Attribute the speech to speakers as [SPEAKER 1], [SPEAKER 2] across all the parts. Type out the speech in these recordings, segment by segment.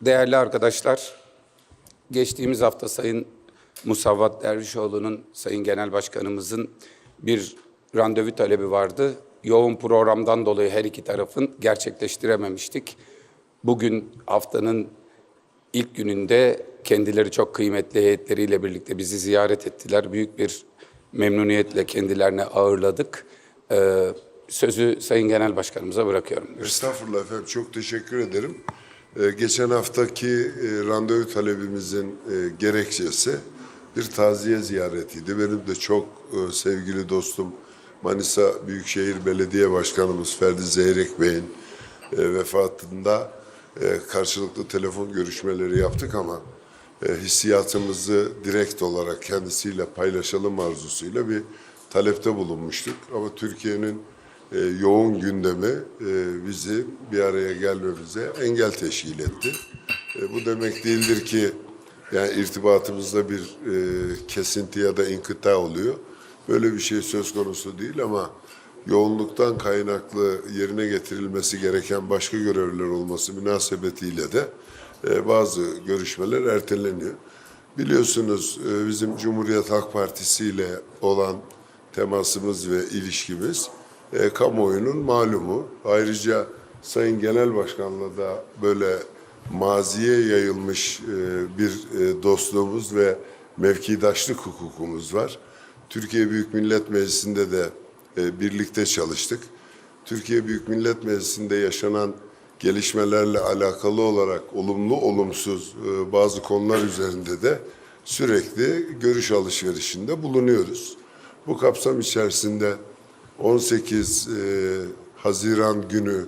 [SPEAKER 1] Değerli arkadaşlar, geçtiğimiz hafta Sayın Musavvat Dervişoğlu'nun, Sayın Genel Başkanımızın bir randevu talebi vardı. Yoğun programdan dolayı her iki tarafın gerçekleştirememiştik. Bugün haftanın ilk gününde kendileri çok kıymetli heyetleriyle birlikte bizi ziyaret ettiler. Büyük bir memnuniyetle kendilerine ağırladık. Ee, sözü Sayın Genel Başkanımıza bırakıyorum.
[SPEAKER 2] Estağfurullah efendim çok teşekkür ederim. Ee, geçen haftaki e, randevu talebimizin e, gerekçesi bir taziye ziyaretiydi. Benim de çok e, sevgili dostum Manisa Büyükşehir Belediye Başkanımız Ferdi Zeyrek Bey'in vefatında karşılıklı telefon görüşmeleri yaptık ama hissiyatımızı direkt olarak kendisiyle paylaşalım arzusuyla bir talepte bulunmuştuk. Ama Türkiye'nin e, yoğun gündemi e, bizi bir araya gelmemize engel teşkil etti. E, bu demek değildir ki yani irtibatımızda bir e, kesinti ya da inkıta oluyor. Böyle bir şey söz konusu değil ama yoğunluktan kaynaklı yerine getirilmesi gereken başka görevler olması münasebetiyle de e, bazı görüşmeler erteleniyor. Biliyorsunuz e, bizim Cumhuriyet Halk Partisi ile olan temasımız ve ilişkimiz e, kamuoyunun malumu. Ayrıca Sayın Genel Başkan'la da böyle maziye yayılmış e, bir e, dostluğumuz ve mevkidaşlık hukukumuz var. Türkiye Büyük Millet Meclisi'nde de e, birlikte çalıştık. Türkiye Büyük Millet Meclisi'nde yaşanan gelişmelerle alakalı olarak olumlu olumsuz e, bazı konular üzerinde de sürekli görüş alışverişinde bulunuyoruz. Bu kapsam içerisinde 18 e, Haziran günü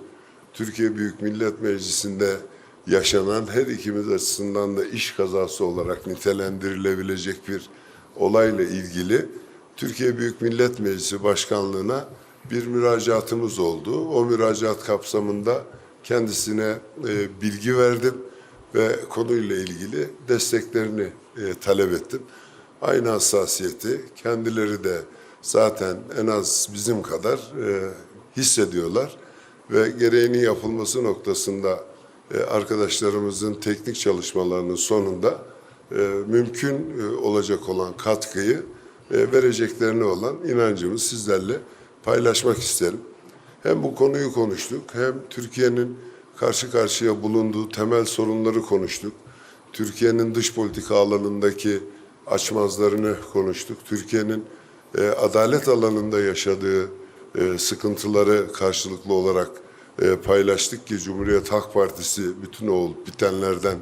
[SPEAKER 2] Türkiye Büyük Millet Meclisi'nde yaşanan her ikimiz açısından da iş kazası olarak nitelendirilebilecek bir olayla ilgili Türkiye Büyük Millet Meclisi Başkanlığı'na bir müracaatımız oldu. O müracaat kapsamında kendisine e, bilgi verdim ve konuyla ilgili desteklerini e, talep ettim. Aynı hassasiyeti kendileri de zaten en az bizim kadar e, hissediyorlar ve gereğinin yapılması noktasında e, arkadaşlarımızın teknik çalışmalarının sonunda e, mümkün e, olacak olan katkıyı e, vereceklerine olan inancımı sizlerle paylaşmak isterim. Hem bu konuyu konuştuk hem Türkiye'nin karşı karşıya bulunduğu temel sorunları konuştuk. Türkiye'nin dış politika alanındaki açmazlarını konuştuk. Türkiye'nin e, adalet alanında yaşadığı e, sıkıntıları karşılıklı olarak e, paylaştık ki Cumhuriyet Halk Partisi bütün o olup bitenlerden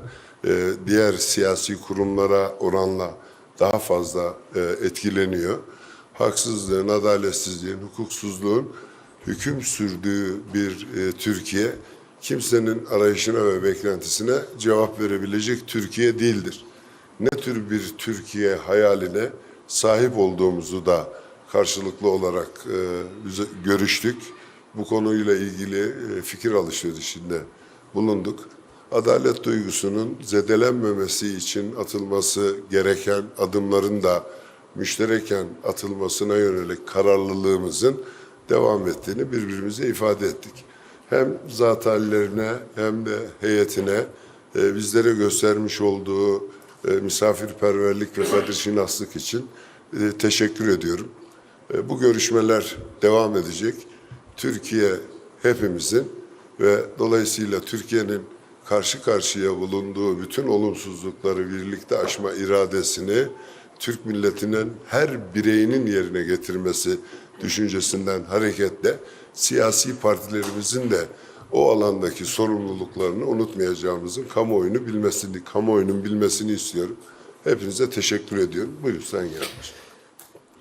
[SPEAKER 2] e, diğer siyasi kurumlara oranla daha fazla e, etkileniyor. Haksızlığın, adaletsizliğin, hukuksuzluğun hüküm sürdüğü bir e, Türkiye kimsenin arayışına ve beklentisine cevap verebilecek Türkiye değildir. Ne tür bir Türkiye hayaline sahip olduğumuzu da karşılıklı olarak e, görüştük. Bu konuyla ilgili e, fikir alışverişinde bulunduk. Adalet duygusunun zedelenmemesi için atılması gereken adımların da müştereken atılmasına yönelik kararlılığımızın devam ettiğini birbirimize ifade ettik. Hem zat hallerine hem de heyetine e, bizlere göstermiş olduğu misafirperverlik ve kadirşinaslık için e, teşekkür ediyorum. E, bu görüşmeler devam edecek. Türkiye hepimizin ve dolayısıyla Türkiye'nin karşı karşıya bulunduğu bütün olumsuzlukları birlikte aşma iradesini Türk milletinin her bireyinin yerine getirmesi düşüncesinden hareketle siyasi partilerimizin de o alandaki sorumluluklarını unutmayacağımızın kamuoyunu bilmesini, kamuoyunun bilmesini istiyorum. Hepinize teşekkür ediyorum. Buyurun sen gel.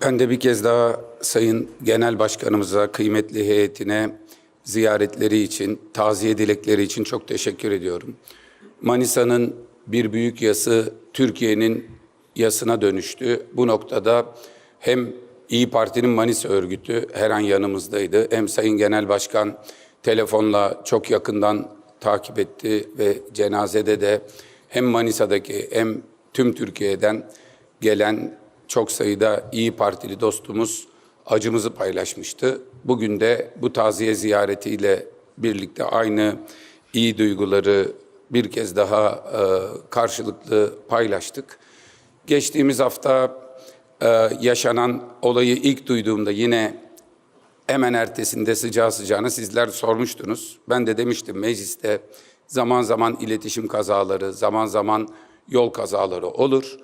[SPEAKER 1] Ben de bir kez daha Sayın Genel Başkanımıza, kıymetli heyetine ziyaretleri için, taziye dilekleri için çok teşekkür ediyorum. Manisa'nın bir büyük yası Türkiye'nin yasına dönüştü. Bu noktada hem İyi Parti'nin Manisa örgütü her an yanımızdaydı. Hem Sayın Genel Başkan telefonla çok yakından takip etti ve cenazede de hem Manisa'daki hem tüm Türkiye'den gelen çok sayıda İyi Partili dostumuz acımızı paylaşmıştı. Bugün de bu taziye ziyaretiyle birlikte aynı iyi duyguları bir kez daha e, karşılıklı paylaştık. Geçtiğimiz hafta e, yaşanan olayı ilk duyduğumda yine hemen ertesinde sıcağı sıcağına sizler sormuştunuz. Ben de demiştim mecliste zaman zaman iletişim kazaları, zaman zaman yol kazaları olur.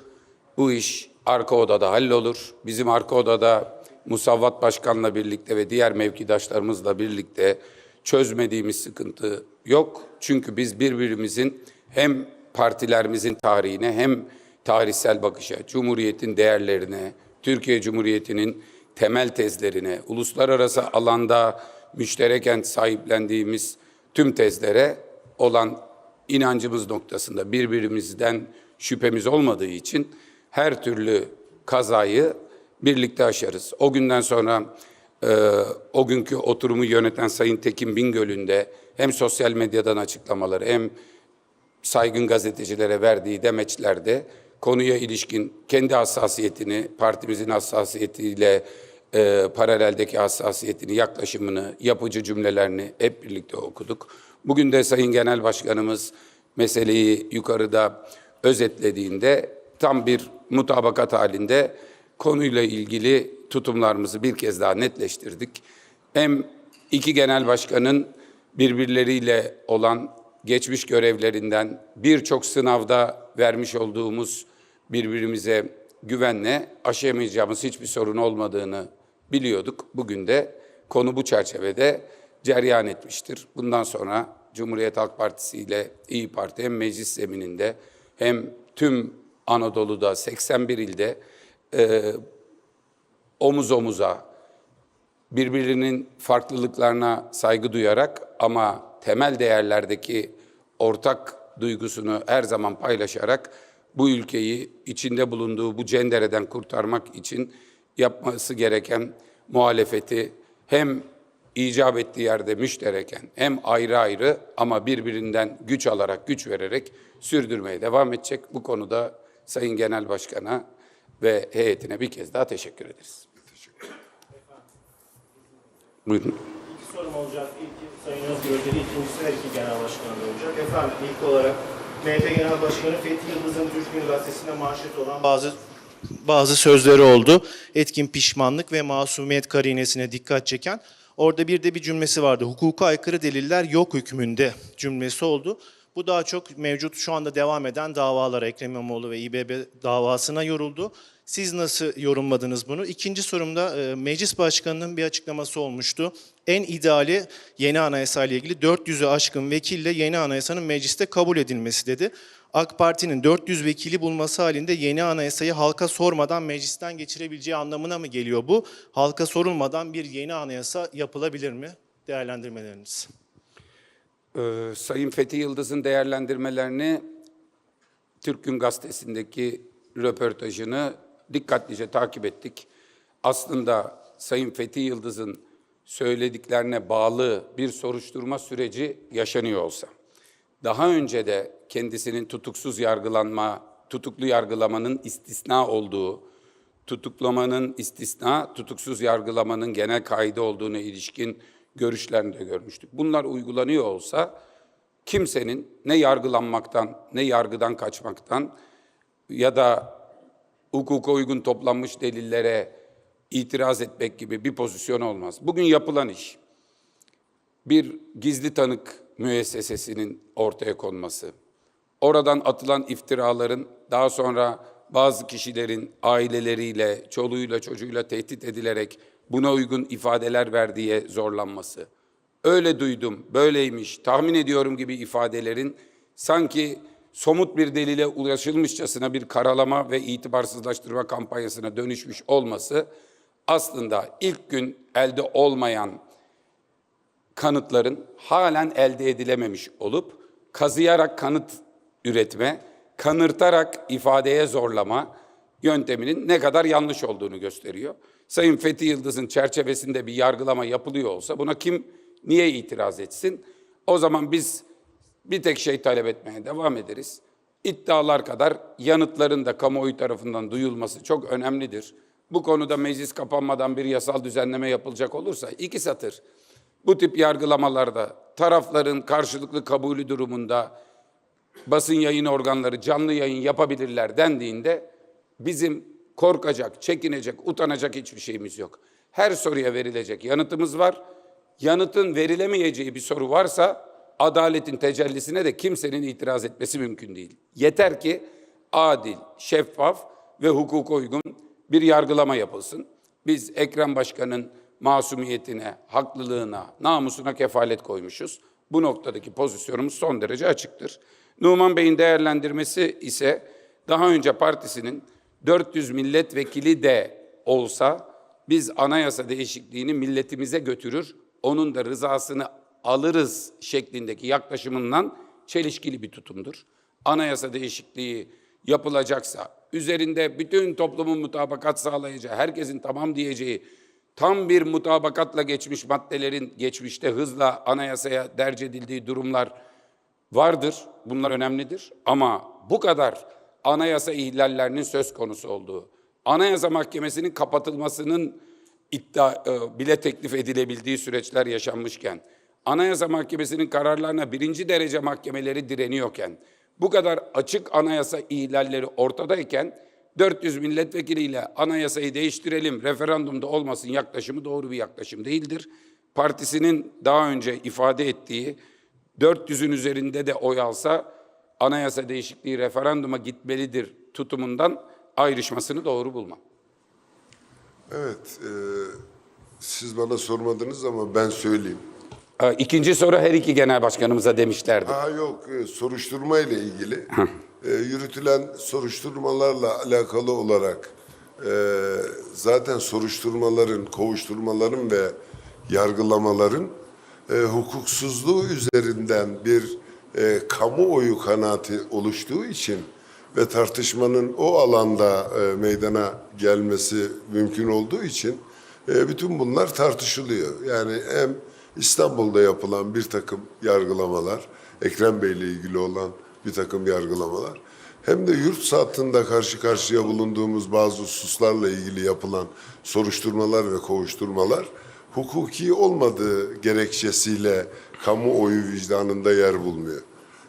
[SPEAKER 1] Bu iş arka odada hallolur. Bizim arka odada Musavvat Başkan'la birlikte ve diğer mevkidaşlarımızla birlikte çözmediğimiz sıkıntı yok. Çünkü biz birbirimizin hem partilerimizin tarihine hem tarihsel bakışa, Cumhuriyet'in değerlerine, Türkiye Cumhuriyeti'nin temel tezlerine, uluslararası alanda müştereken sahiplendiğimiz tüm tezlere olan inancımız noktasında birbirimizden şüphemiz olmadığı için her türlü kazayı birlikte aşarız. O günden sonra e, o günkü oturumu yöneten Sayın Tekin Bingöl'ün de hem sosyal medyadan açıklamaları hem saygın gazetecilere verdiği demeçlerde konuya ilişkin kendi hassasiyetini, partimizin hassasiyetiyle e, paraleldeki hassasiyetini, yaklaşımını, yapıcı cümlelerini hep birlikte okuduk. Bugün de Sayın Genel Başkanımız meseleyi yukarıda özetlediğinde tam bir mutabakat halinde konuyla ilgili tutumlarımızı bir kez daha netleştirdik. Hem iki genel başkanın birbirleriyle olan geçmiş görevlerinden birçok sınavda vermiş olduğumuz birbirimize güvenle aşamayacağımız hiçbir sorun olmadığını biliyorduk. Bugün de konu bu çerçevede ceryan etmiştir. Bundan sonra Cumhuriyet Halk Partisi ile İyi Parti hem meclis zemininde hem tüm Anadolu'da 81 ilde e, omuz omuza birbirinin farklılıklarına saygı duyarak ama temel değerlerdeki ortak duygusunu her zaman paylaşarak bu ülkeyi içinde bulunduğu bu cendereden kurtarmak için yapması gereken muhalefeti hem icap ettiği yerde müştereken hem ayrı ayrı ama birbirinden güç alarak, güç vererek sürdürmeye devam edecek. Bu konuda Sayın Genel Başkan'a ve heyetine bir kez daha teşekkür ederiz. Buyurun.
[SPEAKER 3] İki sorum olacak. İlki Sayın Özgür'de, ikincisi her iki genel başkanında olacak. Efendim ilk olarak MHP Genel Başkanı Fethi Yıldız'ın Türk Gün Gazetesi'nde manşet olan bazı bazı sözleri oldu. Etkin pişmanlık ve masumiyet karinesine dikkat çeken. Orada bir de bir cümlesi vardı. Hukuka aykırı deliller yok hükmünde cümlesi oldu. Bu daha çok mevcut şu anda devam eden davalara Ekrem İmamoğlu ve İBB davasına yoruldu. Siz nasıl yorumladınız bunu? İkinci sorumda e, meclis başkanının bir açıklaması olmuştu. En ideali yeni anayasa ile ilgili 400'ü aşkın vekille yeni anayasanın mecliste kabul edilmesi dedi. AK Parti'nin 400 vekili bulması halinde yeni anayasayı halka sormadan meclisten geçirebileceği anlamına mı geliyor bu? Halka sorulmadan bir yeni anayasa yapılabilir mi? Değerlendirmeleriniz.
[SPEAKER 1] Ee, Sayın Fethi Yıldız'ın değerlendirmelerini Türk Gün Gazetesi'ndeki röportajını dikkatlice takip ettik. Aslında Sayın Fethi Yıldız'ın söylediklerine bağlı bir soruşturma süreci yaşanıyor olsa, daha önce de kendisinin tutuksuz yargılanma, tutuklu yargılamanın istisna olduğu, tutuklamanın istisna, tutuksuz yargılamanın genel kaide olduğuna ilişkin görüşlerini de görmüştük. Bunlar uygulanıyor olsa kimsenin ne yargılanmaktan ne yargıdan kaçmaktan ya da hukuka uygun toplanmış delillere itiraz etmek gibi bir pozisyon olmaz. Bugün yapılan iş bir gizli tanık müessesesinin ortaya konması, oradan atılan iftiraların daha sonra bazı kişilerin aileleriyle, çoluğuyla, çocuğuyla tehdit edilerek buna uygun ifadeler verdiği zorlanması. Öyle duydum, böyleymiş, tahmin ediyorum gibi ifadelerin sanki somut bir delile ulaşılmışçasına bir karalama ve itibarsızlaştırma kampanyasına dönüşmüş olması aslında ilk gün elde olmayan kanıtların halen elde edilememiş olup kazıyarak kanıt üretme, kanırtarak ifadeye zorlama yönteminin ne kadar yanlış olduğunu gösteriyor. Sayın Fethi Yıldız'ın çerçevesinde bir yargılama yapılıyor olsa buna kim niye itiraz etsin? O zaman biz bir tek şey talep etmeye devam ederiz. İddialar kadar yanıtların da kamuoyu tarafından duyulması çok önemlidir. Bu konuda meclis kapanmadan bir yasal düzenleme yapılacak olursa iki satır bu tip yargılamalarda tarafların karşılıklı kabulü durumunda basın yayın organları canlı yayın yapabilirler dendiğinde bizim korkacak, çekinecek, utanacak hiçbir şeyimiz yok. Her soruya verilecek yanıtımız var. Yanıtın verilemeyeceği bir soru varsa adaletin tecellisine de kimsenin itiraz etmesi mümkün değil. Yeter ki adil, şeffaf ve hukuka uygun bir yargılama yapılsın. Biz Ekrem Başkan'ın masumiyetine, haklılığına, namusuna kefalet koymuşuz. Bu noktadaki pozisyonumuz son derece açıktır. Numan Bey'in değerlendirmesi ise daha önce partisinin 400 milletvekili de olsa biz anayasa değişikliğini milletimize götürür, onun da rızasını alırız şeklindeki yaklaşımından çelişkili bir tutumdur. Anayasa değişikliği yapılacaksa, üzerinde bütün toplumun mutabakat sağlayacağı, herkesin tamam diyeceği tam bir mutabakatla geçmiş maddelerin geçmişte hızla anayasaya derc edildiği durumlar vardır. Bunlar önemlidir. Ama bu kadar anayasa ihlallerinin söz konusu olduğu, anayasa mahkemesinin kapatılmasının iddia e, bile teklif edilebildiği süreçler yaşanmışken, anayasa mahkemesinin kararlarına birinci derece mahkemeleri direniyorken, bu kadar açık anayasa ihlalleri ortadayken 400 milletvekiliyle anayasayı değiştirelim, referandumda olmasın yaklaşımı doğru bir yaklaşım değildir. Partisinin daha önce ifade ettiği 400'ün üzerinde de oy alsa anayasa değişikliği referanduma gitmelidir tutumundan ayrışmasını doğru bulmam.
[SPEAKER 2] Evet, e, siz bana sormadınız ama ben söyleyeyim.
[SPEAKER 1] Ee, İkinci soru her iki genel başkanımıza demişlerdi.
[SPEAKER 2] Aa yok, e, soruşturma ile ilgili e, yürütülen soruşturmalarla alakalı olarak e, zaten soruşturmaların, kovuşturmaların ve yargılamaların e, hukuksuzluğu üzerinden bir e, kamuoyu kanaati oluştuğu için ve tartışmanın o alanda e, meydana gelmesi mümkün olduğu için e, bütün bunlar tartışılıyor. Yani hem İstanbul'da yapılan bir takım yargılamalar, Ekrem Bey'le ilgili olan bir takım yargılamalar, hem de yurt satında karşı karşıya bulunduğumuz bazı hususlarla ilgili yapılan soruşturmalar ve kovuşturmalar, hukuki olmadığı gerekçesiyle kamuoyu vicdanında yer bulmuyor.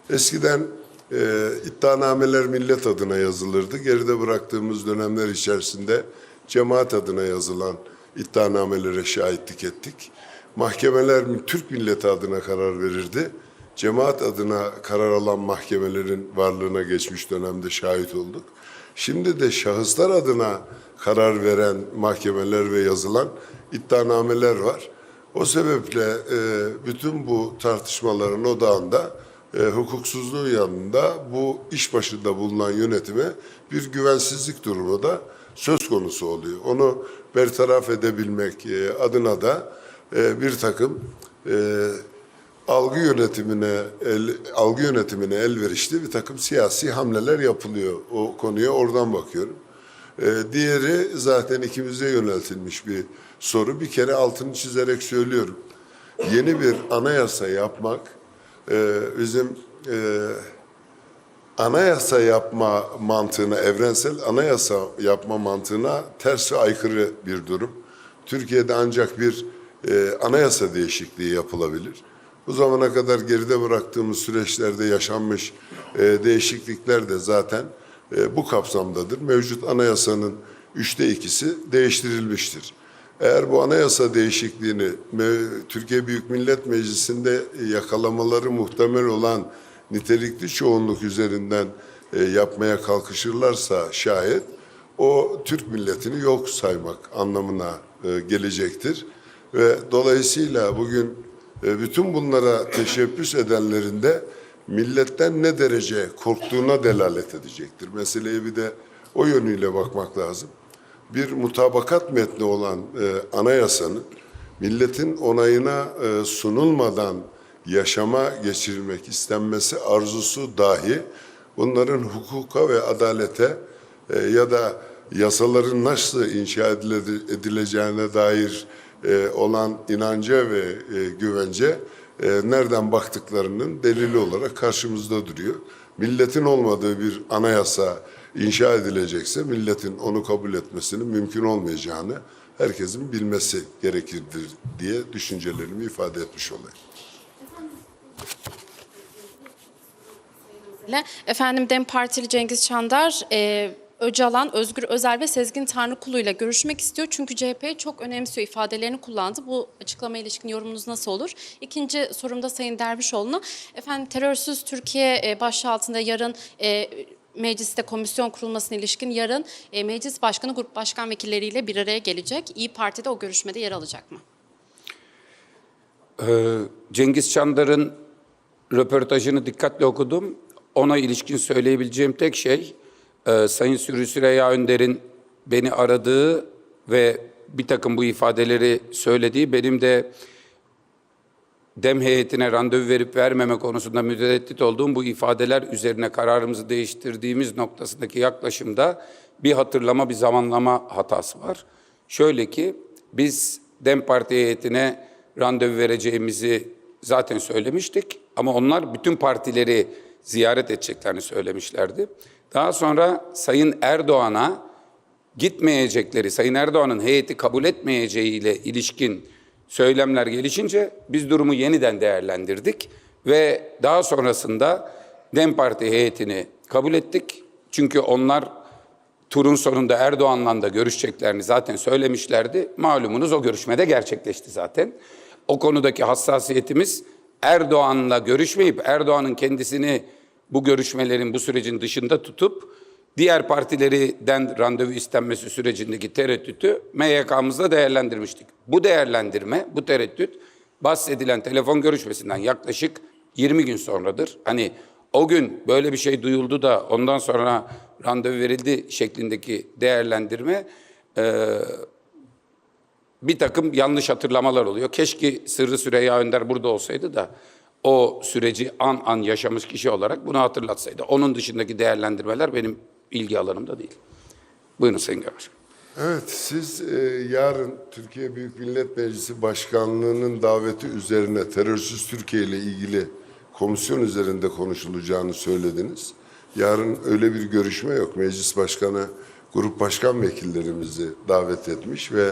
[SPEAKER 2] Eskiden e, iddianameler millet adına yazılırdı. Geride bıraktığımız dönemler içerisinde cemaat adına yazılan iddianamelere şahitlik ettik. Mahkemeler Türk milleti adına karar verirdi. Cemaat adına karar alan mahkemelerin varlığına geçmiş dönemde şahit olduk. Şimdi de şahıslar adına karar veren mahkemeler ve yazılan iddianameler var. O sebeple e, bütün bu tartışmaların odağında e, hukuksuzluğu yanında bu iş başında bulunan yönetime bir güvensizlik durumu da söz konusu oluyor. Onu bertaraf edebilmek e, adına da e, bir takım e, algı yönetimine el, algı yönetimine elverişli bir takım siyasi hamleler yapılıyor. O konuya oradan bakıyorum. E, diğeri zaten ikimize yöneltilmiş bir soru. Bir kere altını çizerek söylüyorum. Yeni bir anayasa yapmak e, bizim e, anayasa yapma mantığına, evrensel anayasa yapma mantığına ters ve aykırı bir durum. Türkiye'de ancak bir e, anayasa değişikliği yapılabilir. Bu zamana kadar geride bıraktığımız süreçlerde yaşanmış e, değişiklikler de zaten e, bu kapsamdadır. Mevcut anayasanın üçte ikisi değiştirilmiştir. Eğer bu anayasa değişikliğini Türkiye Büyük Millet Meclisi'nde yakalamaları muhtemel olan nitelikli çoğunluk üzerinden e, yapmaya kalkışırlarsa şayet o Türk milletini yok saymak anlamına e, gelecektir. Ve dolayısıyla bugün e, bütün bunlara teşebbüs edenlerin de milletten ne derece korktuğuna delalet edecektir. Meseleye bir de o yönüyle bakmak lazım. Bir mutabakat metni olan e, anayasanın milletin onayına e, sunulmadan yaşama geçirilmek istenmesi arzusu dahi bunların hukuka ve adalete e, ya da yasaların nasıl inşa edile- edileceğine dair e, olan inanca ve e, güvence e, nereden baktıklarının delili olarak karşımızda duruyor. Milletin olmadığı bir anayasa inşa edilecekse milletin onu kabul etmesinin mümkün olmayacağını herkesin bilmesi gerekirdir diye düşüncelerimi ifade etmiş olayım.
[SPEAKER 4] Efendim DEM Partili Cengiz Çandar, e, Öcalan, Özgür Özel ve Sezgin Tanrıkulu ile görüşmek istiyor. Çünkü CHP'yi çok önemsiyor ifadelerini kullandı. Bu açıklama ilişkin yorumunuz nasıl olur? İkinci sorumda Sayın Dervişoğlu'na. Efendim terörsüz Türkiye e, başlığı altında yarın e, mecliste komisyon kurulmasına ilişkin yarın e, meclis başkanı grup başkan vekilleriyle bir araya gelecek. İyi Parti'de o görüşmede yer alacak mı?
[SPEAKER 1] Ee, Cengiz Çandar'ın röportajını dikkatle okudum. Ona ilişkin söyleyebileceğim tek şey, e, Sayın Sürü Süreyya Önder'in beni aradığı ve bir takım bu ifadeleri söylediği, benim de dem heyetine randevu verip vermeme konusunda mütereddit olduğum bu ifadeler üzerine kararımızı değiştirdiğimiz noktasındaki yaklaşımda bir hatırlama, bir zamanlama hatası var. Şöyle ki biz DEM Parti heyetine randevu vereceğimizi zaten söylemiştik ama onlar bütün partileri ziyaret edeceklerini söylemişlerdi. Daha sonra Sayın Erdoğan'a gitmeyecekleri, Sayın Erdoğan'ın heyeti kabul etmeyeceğiyle ilişkin söylemler gelişince biz durumu yeniden değerlendirdik ve daha sonrasında DEM Parti heyetini kabul ettik. Çünkü onlar turun sonunda Erdoğan'la da görüşeceklerini zaten söylemişlerdi. Malumunuz o görüşmede gerçekleşti zaten. O konudaki hassasiyetimiz Erdoğan'la görüşmeyip Erdoğan'ın kendisini bu görüşmelerin bu sürecin dışında tutup diğer partilerden randevu istenmesi sürecindeki tereddütü MYK'mızda değerlendirmiştik. Bu değerlendirme, bu tereddüt bahsedilen telefon görüşmesinden yaklaşık 20 gün sonradır. Hani o gün böyle bir şey duyuldu da ondan sonra randevu verildi şeklindeki değerlendirme e, bir takım yanlış hatırlamalar oluyor. Keşke Sırrı Süreyya Önder burada olsaydı da o süreci an an yaşamış kişi olarak bunu hatırlatsaydı. Onun dışındaki değerlendirmeler benim ilgi alanımda değil. Buyurun Sayın Başkanım.
[SPEAKER 2] Evet, siz e, yarın Türkiye Büyük Millet Meclisi Başkanlığı'nın daveti üzerine terörsüz Türkiye ile ilgili komisyon üzerinde konuşulacağını söylediniz. Yarın öyle bir görüşme yok. Meclis Başkanı grup başkan vekillerimizi davet etmiş ve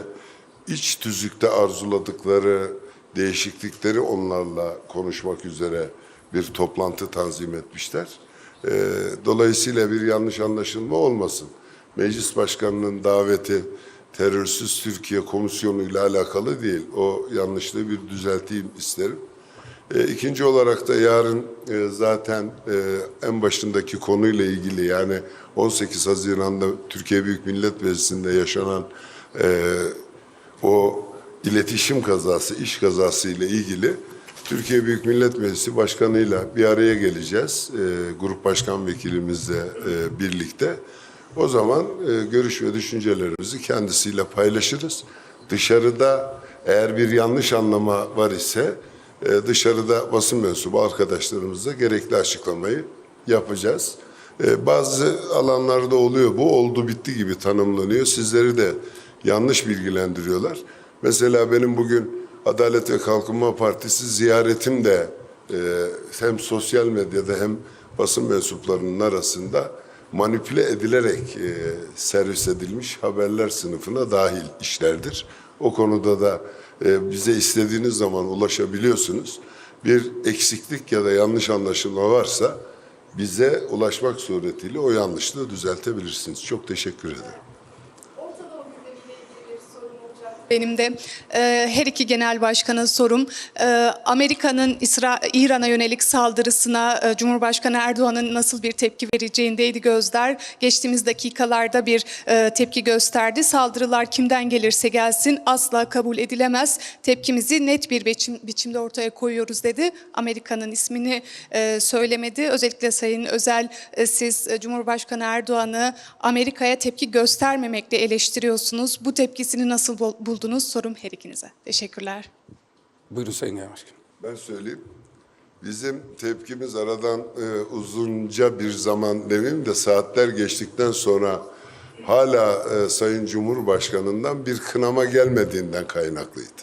[SPEAKER 2] iç tüzükte arzuladıkları değişiklikleri onlarla konuşmak üzere bir toplantı tanzim etmişler. E, dolayısıyla bir yanlış anlaşılma olmasın. Meclis Başkanı'nın daveti terörsüz Türkiye Komisyonu ile alakalı değil. O yanlışlığı bir düzelteyim isterim. E, ikinci olarak da yarın e, zaten e, en başındaki konuyla ilgili yani 18 Haziran'da Türkiye Büyük Millet Meclisi'nde yaşanan e, o iletişim kazası, iş kazası ile ilgili Türkiye Büyük Millet Meclisi Başkanı'yla bir araya geleceğiz. E, grup başkan vekilimizle e, birlikte. O zaman e, görüş ve düşüncelerimizi kendisiyle paylaşırız. Dışarıda eğer bir yanlış anlama var ise e, dışarıda basın mensubu arkadaşlarımızla gerekli açıklamayı yapacağız. E, bazı alanlarda oluyor bu oldu bitti gibi tanımlanıyor. Sizleri de yanlış bilgilendiriyorlar. Mesela benim bugün Adalet ve Kalkınma Partisi ziyaretim de e, hem sosyal medyada hem basın mensuplarının arasında manipüle edilerek e, servis edilmiş haberler sınıfına dahil işlerdir. O konuda da e, bize istediğiniz zaman ulaşabiliyorsunuz. Bir eksiklik ya da yanlış anlaşılma varsa bize ulaşmak suretiyle o yanlışlığı düzeltebilirsiniz. Çok teşekkür ederim.
[SPEAKER 5] Orta Doğu gündemiyle ilgili bir sorum olacak. Benim de e, her iki genel başkana sorum. E, Amerika'nın İran'a yönelik saldırısına e, Cumhurbaşkanı Erdoğan'ın nasıl bir tepki vereceğindeydi gözler. Geçtiğimiz dakikalarda bir e, tepki gösterdi. Saldırılar kimden gelirse gelsin asla kabul edilemez. Tepkimizi net bir biçim, biçimde ortaya koyuyoruz dedi. Amerika'nın ismini e, söylemedi. Özellikle Sayın Özel siz Cumhurbaşkanı Erdoğan'ı Amerika'ya tepki göstermemekle eleştiriyorsunuz. Bu tepkisini nasıl bul- buldunuz? Sorum her ikinize. Teşekkürler.
[SPEAKER 1] Buyurun Sayın Genel Başkanım.
[SPEAKER 2] Ben söyleyeyim. Bizim tepkimiz aradan e, uzunca bir zaman demeyeyim de saatler geçtikten sonra hala e, Sayın Cumhurbaşkanı'ndan bir kınama gelmediğinden kaynaklıydı.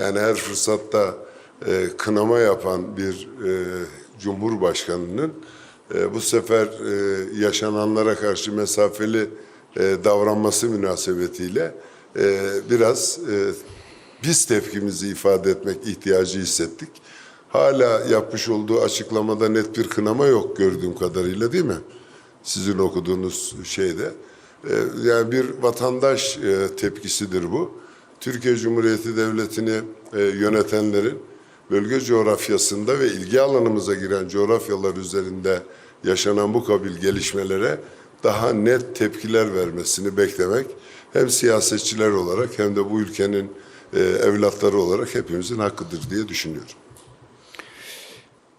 [SPEAKER 2] Yani her fırsatta e, kınama yapan bir e, Cumhurbaşkanı'nın e, bu sefer e, yaşananlara karşı mesafeli e, davranması münasebetiyle e, biraz e, biz tepkimizi ifade etmek ihtiyacı hissettik. Hala yapmış olduğu açıklamada net bir kınama yok gördüğüm kadarıyla değil mi? Sizin okuduğunuz şeyde. Ee, Yani bir vatandaş e, tepkisidir bu. Türkiye Cumhuriyeti Devleti'ni e, yönetenlerin bölge coğrafyasında ve ilgi alanımıza giren coğrafyalar üzerinde yaşanan bu kabil gelişmelere daha net tepkiler vermesini beklemek hem siyasetçiler olarak hem de bu ülkenin e, evlatları olarak hepimizin hakkıdır diye düşünüyorum.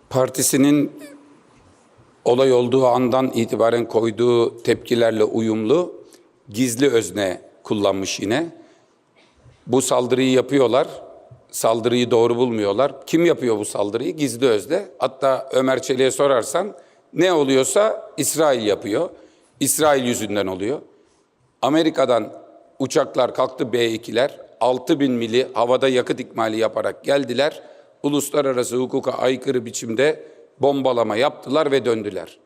[SPEAKER 1] Partisinin olay olduğu andan itibaren koyduğu tepkilerle uyumlu gizli özne kullanmış yine. Bu saldırıyı yapıyorlar. Saldırıyı doğru bulmuyorlar. Kim yapıyor bu saldırıyı? Gizli özne. Hatta Ömer Çelik'e sorarsan ne oluyorsa İsrail yapıyor. İsrail yüzünden oluyor. Amerika'dan uçaklar kalktı B2'ler 6 bin mili havada yakıt ikmali yaparak geldiler. Uluslararası hukuka aykırı biçimde bombalama yaptılar ve döndüler.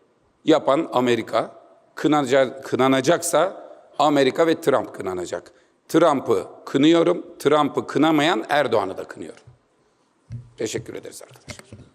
[SPEAKER 1] Yapan Amerika. Kınaca- kınanacaksa Amerika ve Trump kınanacak. Trump'ı kınıyorum. Trump'ı kınamayan Erdoğan'ı da kınıyorum. Teşekkür ederiz arkadaşlar.